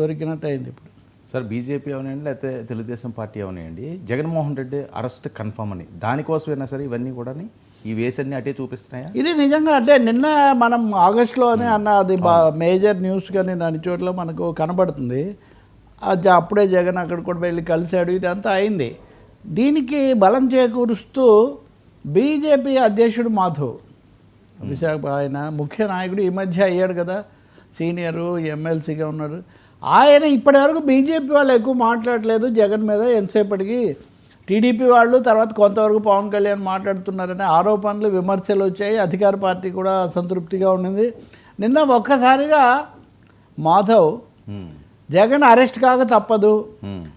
దొరికినట్టు అయింది ఇప్పుడు. సార్ బీజేపీ అవనండి లేకపోతే తెలుగుదేశం పార్టీ అవనండి జగన్మోహన్ రెడ్డి అరెస్ట్ కన్ఫర్మ్ అని దానికోసమైనా సరే ఇవన్నీ కూడా ఈ వేసన్ని అటే చూపిస్తున్నాయా? ఇది నిజంగా అంటే నిన్న మనం ఆగస్టులోనే అన్న అది మేజర్ న్యూస్ కానీ అన్ని చోట్ల మనకు కనబడుతుంది. అప్పుడే జగన్ అక్కడ కూడా వెళ్ళి కలిశాడు ఇదంతా అయింది. దీనికి బలం చేకూరుస్తూ బీజేపీ అధ్యక్షుడు మాధవ్ విశాఖ ఆయన ముఖ్య నాయకుడు ఈ మధ్య అయ్యాడు కదా సీనియరు ఎమ్మెల్సీగా ఉన్నాడు. ఆయన ఇప్పటివరకు బీజేపీ వాళ్ళు ఎక్కువ మాట్లాడలేదు జగన్ మీద ఎంతసేపటికి. టీడీపీ వాళ్ళు తర్వాత కొంతవరకు పవన్ కళ్యాణ్ మాట్లాడుతున్నారనే ఆరోపణలు విమర్శలు వచ్చాయి. అధికార పార్టీ కూడా అసంతృప్తిగా ఉండింది. నిన్న ఒక్కసారిగా మాధవ్. జగన్ అరెస్ట్ కాక తప్పదు.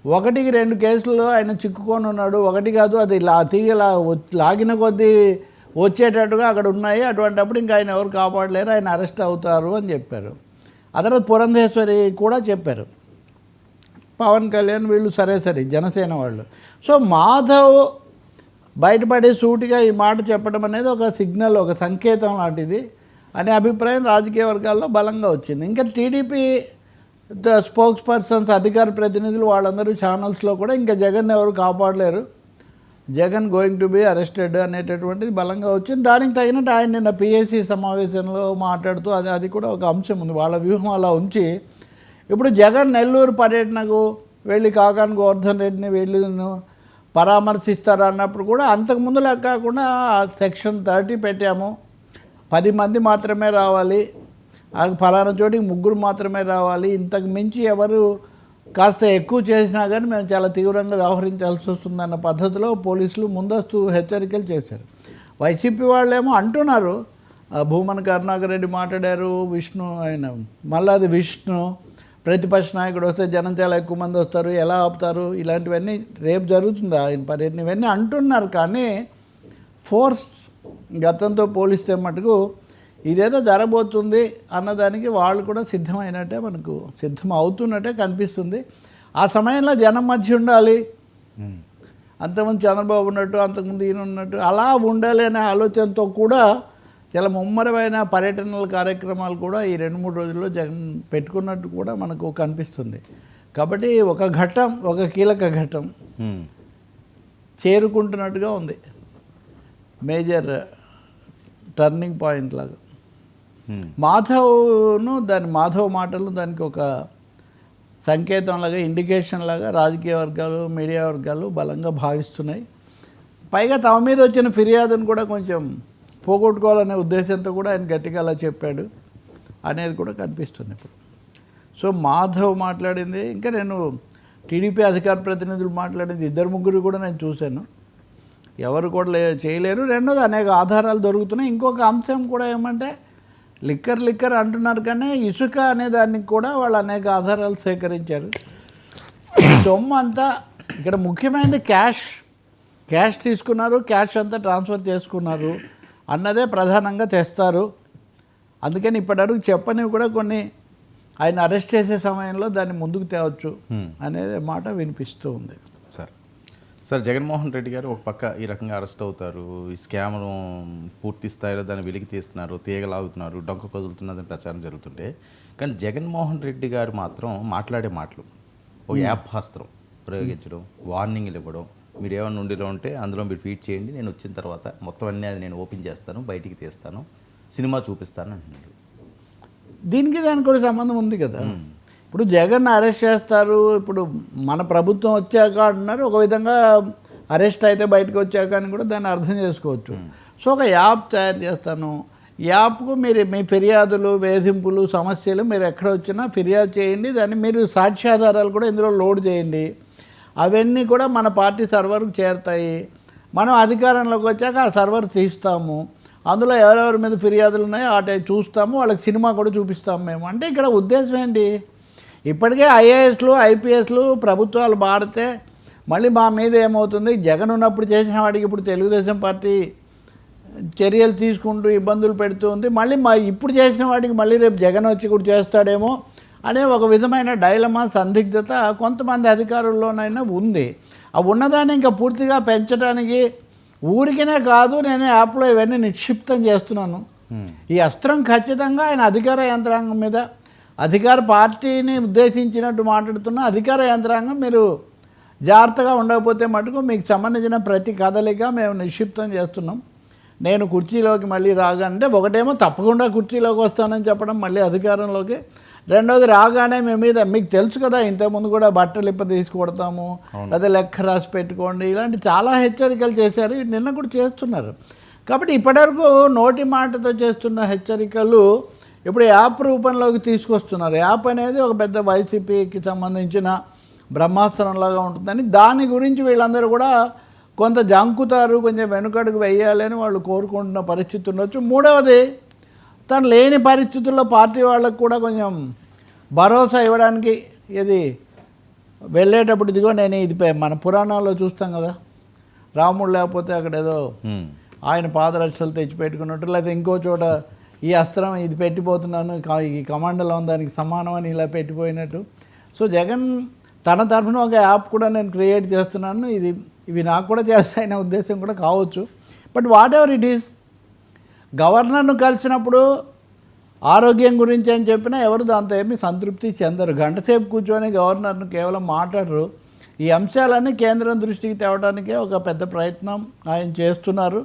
ఒకటికి రెండు కేసుల్లో ఆయన చిక్కుకొని ఉన్నాడు. ఒకటి కాదు అది లా తీగలా లాగిన కొద్దీ వచ్చేటట్టుగా అక్కడ ఉన్నాయి. అటువంటప్పుడు ఇంకా ఆయన ఎవరు కాపాడలేరు. ఆయన అరెస్ట్ అవుతారు అని చెప్పారు. ఆ తర్వాత పురంధేశ్వరి కూడా చెప్పారు. పవన్ కళ్యాణ్ వీళ్ళు సరే సరే జనసేన వాళ్ళు. సో మాధవ్ బయటపడి సూటిగా ఈ మాట చెప్పడం అనేది ఒక సిగ్నల్ ఒక సంకేతం లాంటిది అనే అభిప్రాయం రాజకీయ వర్గాల్లో బలంగా వచ్చింది. ఇంకా టీడీపీ స్పోక్స్ పర్సన్స్ అధికార ప్రతినిధులు వాళ్ళందరూ ఛానల్స్లో కూడా ఇంకా జగన్ ఎవరు కాపాడలేరు. Jagan going to be arrested అనేటటువంటిది బలంగా వచ్చింది. దానికి తగినట్టు ఆయన నిన్న పిఎస్సి సమావేశంలో మాట్లాడుతూ అది అది కూడా ఒక అంశం ఉంది. వాళ్ళ వ్యూహం అలా ఉంచి ఇప్పుడు జగన్ నెల్లూరు పర్యటనకు వెళ్ళి కాకాన్ గోవర్ధన్ రెడ్డిని వెళ్ళి పరామర్శిస్తారు అన్నప్పుడు కూడా అంతకుముందు లెక్క కాకుండా సెక్షన్ థర్టీ పెట్టాము. పది మంది మాత్రమే రావాలి. ఆ ఫలానా చోటికి ముగ్గురు మాత్రమే రావాలి. ఇంతకు మించి ఎవరు కాస్త ఎక్కువ చేసినా కానీ మేము చాలా తీవ్రంగా వ్యవహరించాల్సి వస్తుందన్న పద్ధతిలో పోలీసులు ముందస్తు హెచ్చరికలు చేశారు. వైసీపీ వాళ్ళేమో అంటున్నారు భూమన్ భూమన కరుణాకర్ రెడ్డి మాట్లాడారు విష్ణు ఆయన మళ్ళా అది విష్ణు ప్రతిపక్ష నాయకుడు వస్తే జనం చాలా ఎక్కువ మంది వస్తారు ఎలా ఆపుతారు ఇలాంటివన్నీ రేపు జరుగుతుంది ఆయన పర్యటన. ఇవన్నీ అంటున్నారు కానీ ఫోర్స్ గతంతో పోలిస్తే మటుకు ఇదేదో జరగబోతుంది అన్నదానికి వాళ్ళు కూడా సిద్ధమైనట్టే మనకు సిద్ధం అవుతున్నట్టే కనిపిస్తుంది ఆ సమయంలో జనం మధ్య ఉండాలి. అంతకుముందు చంద్రబాబు ఉన్నట్టు అంతకుముందు ఈయన ఉన్నట్టు అలా ఉండాలి అనే ఆలోచనతో కూడా చాలా ముమ్మరమైన పర్యటనల కార్యక్రమాలు కూడా ఈ రెండు మూడు రోజుల్లో జగన్ పెట్టుకున్నట్టు కూడా మనకు కనిపిస్తుంది కాబట్టి ఒక ఘట్టం ఒక కీలక ఘట్టం. చేరుకుంటున్నట్టుగా ఉంది మేజర్ టర్నింగ్ పాయింట్ లాగా. మాధవ్ను దాని మాధవ్ మాటలు దానికి ఒక సంకేతం లాగా ఇండికేషన్ లాగా రాజకీయ వర్గాలు మీడియా వర్గాలు బలంగా భావిస్తున్నాయి. పైగా తమ మీద వచ్చిన ఫిర్యాదును కూడా కొంచెం పోగొట్టుకోవాలనే ఉద్దేశంతో కూడా ఆయన గట్టిగా అలా చెప్పాడు అనేది కూడా కనిపిస్తుంది ఇప్పుడు. సో మాధవ్ మాట్లాడింది ఇంకా నేను టీడీపీ అధికార ప్రతినిధులు మాట్లాడింది ఇద్దరు ముగ్గురు కూడా నేను చూశాను. ఎవరు కూడా లే చేయలేరు. రెండోది అనేక ఆధారాలు దొరుకుతున్నాయి. ఇంకొక అంశం కూడా ఏమంటే లిక్కర్ లిక్కర్ అంటున్నారు కానీ ఇసుక అనే దానికి కూడా వాళ్ళు అనేక ఆధారాలు సేకరించారు. సొమ్ము అంతా ఇక్కడ ముఖ్యమైనది క్యాష్. క్యాష్ తీసుకున్నారు క్యాష్ అంతా ట్రాన్స్ఫర్ చేసుకున్నారు అన్నదే ప్రధానంగా తెస్తారు అందుకని ఇప్పటివరకు చెప్పనివి కూడా కొన్ని ఆయన అరెస్ట్ చేసే సమయంలో దాన్ని ముందుకు తేవచ్చు. అనేది మాట వినిపిస్తూ ఉంది. సార్ జగన్మోహన్ రెడ్డి గారు ఒక పక్క ఈ రకంగా అరెస్ట్ అవుతారు ఈ స్కామ్ను పూర్తి స్థాయిలో దాన్ని వెలికి తీస్తున్నారు తీగలాగుతున్నారు డొంక కదులుతున్నదని ప్రచారం జరుగుతుంటే కానీ జగన్మోహన్ రెడ్డి గారు మాత్రం మాట్లాడే మాటలు ఒక యాప్ హస్త్రం ప్రయోగించడం వార్నింగ్లు ఇవ్వడం మీరు ఏమైనా ఉండిలో ఉంటే అందులో మీరు ఫీడ్ చేయండి నేను వచ్చిన తర్వాత మొత్తం అన్నీ అది నేను ఓపెన్ చేస్తాను బయటికి తీస్తాను సినిమా చూపిస్తాను అంటున్నారు దీనికి దానికి కూడా సంబంధం ఉంది కదా. ఇప్పుడు జగన్ అరెస్ట్ చేస్తారు ఇప్పుడు మన ప్రభుత్వం వచ్చాక అంటున్నారు ఒక విధంగా అరెస్ట్ అయితే బయటకు వచ్చాక అని కూడా దాన్ని అర్థం చేసుకోవచ్చు. సో ఒక యాప్ తయారు చేస్తాను. యాప్కు మీరు మీ ఫిర్యాదులు వేధింపులు సమస్యలు మీరు ఎక్కడ వచ్చినా ఫిర్యాదు చేయండి దాన్ని మీరు సాక్ష్యాధారాలు కూడా ఇందులో లోడ్ చేయండి. అవన్నీ కూడా మన పార్టీ సర్వర్కి చేరుతాయి. మనం అధికారంలోకి వచ్చాక ఆ సర్వర్ తీస్తాము. అందులో ఎవరెవరి మీద ఫిర్యాదులు ఉన్నాయో అటే చూస్తాము వాళ్ళకి సినిమా కూడా చూపిస్తాము మేము. అంటే ఇక్కడ ఉద్దేశం ఏంటి? ఇప్పటికే ఐఏఎస్లు ఐపీఎస్లు ప్రభుత్వాలు మారితే మళ్ళీ మా మీద ఏమవుతుంది? జగన్ ఉన్నప్పుడు చేసిన వాడికి ఇప్పుడు తెలుగుదేశం పార్టీ చర్యలు తీసుకుంటూ ఇబ్బందులు పెడుతూ ఉంది. మళ్ళీ మా ఇప్పుడు చేసిన వాడికి మళ్ళీ రేపు జగన్ వచ్చి కూడా చేస్తాడేమో అనే ఒక విధమైన డైలమా సందిగ్ధత కొంతమంది అధికారుల్లోనైనా ఉంది. ఆ ఉన్నదాన్ని ఇంకా పూర్తిగా పెంచడానికి ఊరికనే కాదు నేను యాప్లో ఇవన్నీ నిక్షిప్తం చేస్తున్నాను. ఈ అస్త్రం ఖచ్చితంగా ఆయన అధికార యంత్రాంగం మీద అధికార పార్టీని ఉద్దేశించినట్టు మాట్లాడుతున్న అధికార యంత్రాంగం మీరు జాగ్రత్తగా ఉండకపోతే మటుకు మీకు సంబంధించిన ప్రతి కదలిక మేము నిక్షిప్తం చేస్తున్నాం. నేను కుర్చీలోకి మళ్ళీ రాగానంటే ఒకటేమో తప్పకుండా కుర్చీలోకి వస్తానని చెప్పడం మళ్ళీ అధికారంలోకి. రెండోది రాగానే మీ మీద మీకు తెలుసు కదా ఇంతకుముందు కూడా బట్టలు ఇప్ప తీసుకొడతాము లేదా లెక్క రాసి పెట్టుకోండి ఇలాంటి చాలా హెచ్చరికలు చేశారు నిన్న కూడా చేస్తున్నారు. కాబట్టి ఇప్పటివరకు నోటి మాటతో చేస్తున్న హెచ్చరికలు ఇప్పుడు యాప్ రూపంలోకి తీసుకొస్తున్నారు. యాప్ అనేది ఒక పెద్ద వైసీపీకి సంబంధించిన బ్రహ్మాస్త్రంలాగా ఉంటుందని దాని గురించి వీళ్ళందరూ కూడా కొంత జంకుతారు కొంచెం వెనుకడుగు వేయాలి అని వాళ్ళు కోరుకుంటున్న పరిస్థితి ఉండొచ్చు. మూడవది తను లేని పరిస్థితుల్లో పార్టీ వాళ్ళకు కూడా కొంచెం భరోసా ఇవ్వడానికి ఇది వెళ్ళేటప్పుడు ఇదిగో నేను ఇది మన పురాణాల్లో చూస్తాం కదా. రాముడు లేకపోతే అక్కడ ఏదో. ఆయన పాదరక్షలు తెచ్చిపెట్టుకున్నట్టు లేదా ఇంకో చోట ఈ అస్త్రం ఇది పెట్టిపోతున్నాను ఈ కమాండలో దానికి సమానం అని ఇలా పెట్టిపోయినట్టు. సో జగన్ తన తరఫున ఒక యాప్ కూడా నేను క్రియేట్ చేస్తున్నాను. ఇది ఇవి నాకు కూడా చేస్తాయనే ఉద్దేశం కూడా కావచ్చు. But whatever it is గవర్నర్ను కలిసినప్పుడు ఆరోగ్యం గురించి అని చెప్పినా ఎవరు దాంతో ఏమీ సంతృప్తి చెందరు. గంటసేపు కూర్చొని గవర్నర్ను కేవలం మాట్లాడరు. ఈ అంశాలన్నీ కేంద్రం దృష్టికి తేవడానికే ఒక పెద్ద ప్రయత్నం ఆయన చేస్తున్నారు.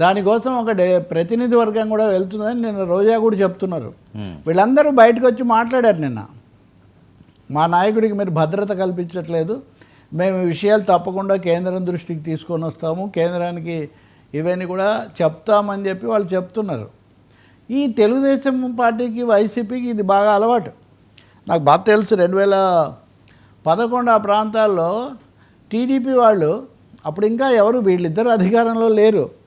దానికోసం ఒక డే ప్రతినిధి వర్గం కూడా వెళ్తుందని నిన్న రోజా కూడా చెప్తున్నారు. హ్మ్. వీళ్ళందరూ బయటకు వచ్చి మాట్లాడారు నిన్న. మా నాయకుడికి మీరు భద్రత కల్పించట్లేదు. మేము ఈ విషయాలు తప్పకుండా కేంద్రం దృష్టికి తీసుకొని వస్తాము. కేంద్రానికి ఇవన్నీ కూడా చెప్తామని చెప్పి వాళ్ళు చెప్తున్నారు. ఈ తెలుగుదేశం పార్టీకి వైసీపీకి ఇది బాగా అలవాటు. నాకు బాగా తెలుసు రెండు వేల పదకొండు ఆ ప్రాంతాల్లో టీడీపీ వాళ్ళు అప్పుడు ఇంకా ఎవరు వీళ్ళిద్దరు అధికారంలో లేరు.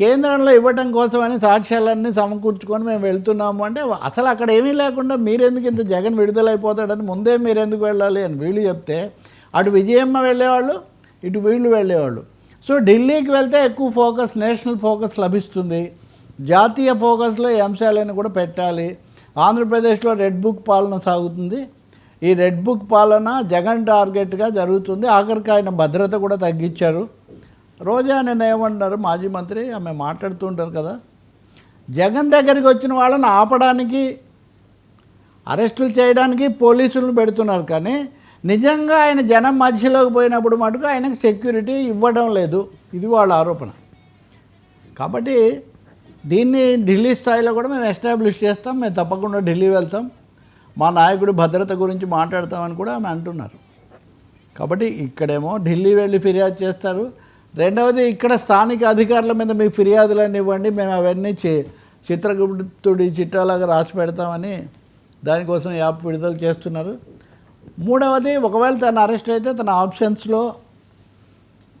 కేంద్రంలో ఇవ్వటం కోసమని సాక్ష్యాలన్నీ సమకూర్చుకొని మేము వెళ్తున్నాము అంటే అసలు అక్కడ ఏమీ లేకుండా మీరెందుకు ఇంత జగన్ విడుదలైపోతాడని ముందే మీరెందుకు వెళ్ళాలి అని వీళ్ళు చెప్తే అటు విజయమ్మ వెళ్ళేవాళ్ళు ఇటు వీళ్ళు వెళ్ళేవాళ్ళు. సో ఢిల్లీకి వెళ్తే ఎక్కువ ఫోకస్ నేషనల్ ఫోకస్ లభిస్తుంది. జాతీయ ఫోకస్లో ఈ అంశాలను కూడా పెట్టాలి. ఆంధ్రప్రదేశ్లో రెడ్ బుక్ పాలన సాగుతుంది. ఈ రెడ్ బుక్ పాలన జగన్ టార్గెట్గా జరుగుతుంది. ఆఖరికి ఆయన భద్రత కూడా తగ్గించారు. రోజా నిన్న ఏమంటున్నారు మాజీ మంత్రి ఆమె మాట్లాడుతూ ఉంటారు కదా. జగన్ దగ్గరికి వచ్చిన వాళ్ళని ఆపడానికి అరెస్టులు చేయడానికి పోలీసులను పెడుతున్నారు కానీ నిజంగా ఆయన జనం మధ్యలోకి పోయినప్పుడు మటుకు ఆయనకు సెక్యూరిటీ ఇవ్వడం లేదు. ఇది వాళ్ళ ఆరోపణ. కాబట్టి దీన్ని ఢిల్లీ స్థాయిలో కూడా మేము ఎస్టాబ్లిష్ చేస్తాం మేము తప్పకుండా ఢిల్లీ వెళ్తాం. మా నాయకుడు భద్రత గురించి మాట్లాడతామని కూడా ఆమె అంటున్నారు. కాబట్టి ఇక్కడేమో ఢిల్లీ వెళ్ళి ఫిర్యాదు చేస్తారు. రెండవది ఇక్కడ స్థానిక అధికారుల మీద మీ ఫిర్యాదులన్నీ ఇవ్వండి మేము అవన్నీ చి చిత్రగుప్తుడి చిట్టాలాగా రాసి పెడతామని దానికోసం యాప్ విడుదల చేస్తున్నారు. మూడవది ఒకవేళ తను అరెస్ట్ అయితే తన ఆప్షన్స్లో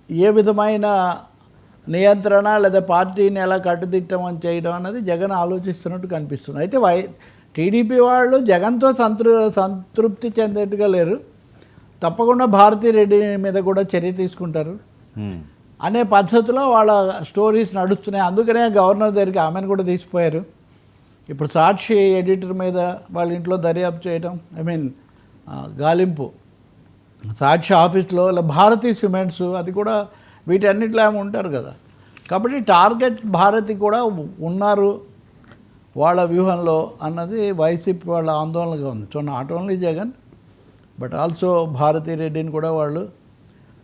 ఏ విధమైన నియంత్రణ లేదా పార్టీని ఎలా కట్టుదిట్టమని చేయడం అన్నది జగన్ ఆలోచిస్తున్నట్టు కనిపిస్తుంది. అయితే వై టీడీపీ వాళ్ళు జగన్తో సంతృ సంతృప్తి చెందేట్టుగా లేరు. తప్పకుండా భారతీ రెడ్డి మీద కూడా చర్య తీసుకుంటారు. అనే పద్ధతిలో వాళ్ళ స్టోరీస్ నడుస్తున్నాయి. అందుకనే గవర్నర్ దగ్గరికి ఆమెను కూడా తీసిపోయారు. ఇప్పుడు సాక్షి ఎడిటర్ మీద వాళ్ళ ఇంట్లో దర్యాప్తు చేయడం ఐ మీన్ గాలింపు. సాక్షి ఆఫీస్లో ఇలా భారతీ సిమెంట్స్ అది కూడా వీటన్నిటిలో ఏమి ఉంటారు కదా. కాబట్టి టార్గెట్ భారతి కూడా ఉన్నారు వాళ్ళ వ్యూహంలో అన్నది వైసీపీ వాళ్ళ ఆందోళనగా ఉంది. So not only Jagan but also Bharathi రెడ్డిని కూడా వాళ్ళు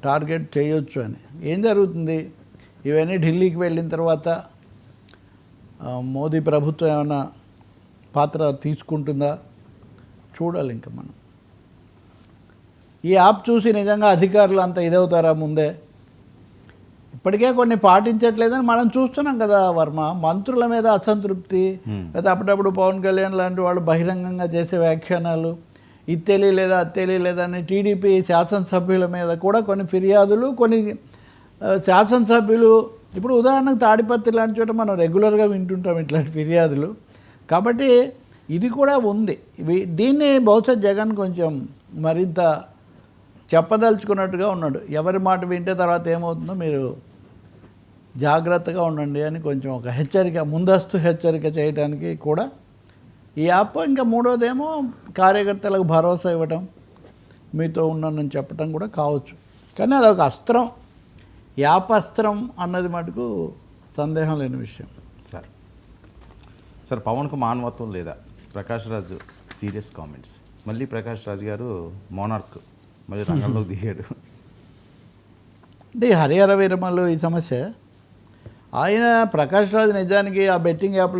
టార్గెట్ చేయొచ్చు అని. ఏం జరుగుతుంది? ఇవన్నీ ఢిల్లీకి వెళ్ళిన తర్వాత మోదీ ప్రభుత్వం ఏమైనా పాత్ర తీసుకుంటుందా? చూడాలి ఇంకా మనం. ఈ యాప్ చూసి నిజంగా అధికారులు అంత ఇదవుతారా ముందే? ఇప్పటికే కొన్ని పాటించట్లేదని మనం చూస్తున్నాం కదా వర్మ. మంత్రుల మీద అసంతృప్తి లేదా అప్పుడప్పుడు పవన్ కళ్యాణ్ లాంటి వాళ్ళు బహిరంగంగా చేసే వ్యాఖ్యానాలు ఇది తెలియలేదా అది తెలియలేదా అని టీడీపీ శాసనసభ్యుల మీద కూడా కొన్ని ఫిర్యాదులు కొన్ని శాసనసభ్యులు ఇప్పుడు ఉదాహరణకు తాడిపత్రి లాంటి చోట మనం రెగ్యులర్గా వింటుంటాం ఇట్లాంటి ఫిర్యాదులు. కాబట్టి ఇది కూడా ఉంది. దీన్ని బహుశా జగన్ కొంచెం మరింత చెప్పదలుచుకున్నట్టుగా ఉన్నాడు. ఎవరి మాట వింటే తర్వాత ఏమవుతుందో మీరు జాగ్రత్తగా ఉండండి అని కొంచెం ఒక హెచ్చరిక ముందస్తు హెచ్చరిక చేయడానికి కూడా ఈ యాప్ ఇంకా మూడోదేమో కార్యకర్తలకు భరోసా ఇవ్వటం మీతో ఉన్నానని చెప్పటం కూడా కావచ్చు. కానీ అదొక అస్త్రం. యాప్ అస్త్రం అన్నది మటుకు సందేహం లేని విషయం. సార్. సార్ పవన్కు మానవత్వం లేదా? Prakash Raju serious comments. మళ్ళీ ప్రకాష్ రాజ్ గారు మోనార్క్. మళ్ళీ రంగంలోకి దిగాడు. అంటే హరిహర వీరమలు ఈ సమస్య. ఆయన ప్రకాష్ రాజు నిజానికి ఆ బెట్టింగ్ యాప్లో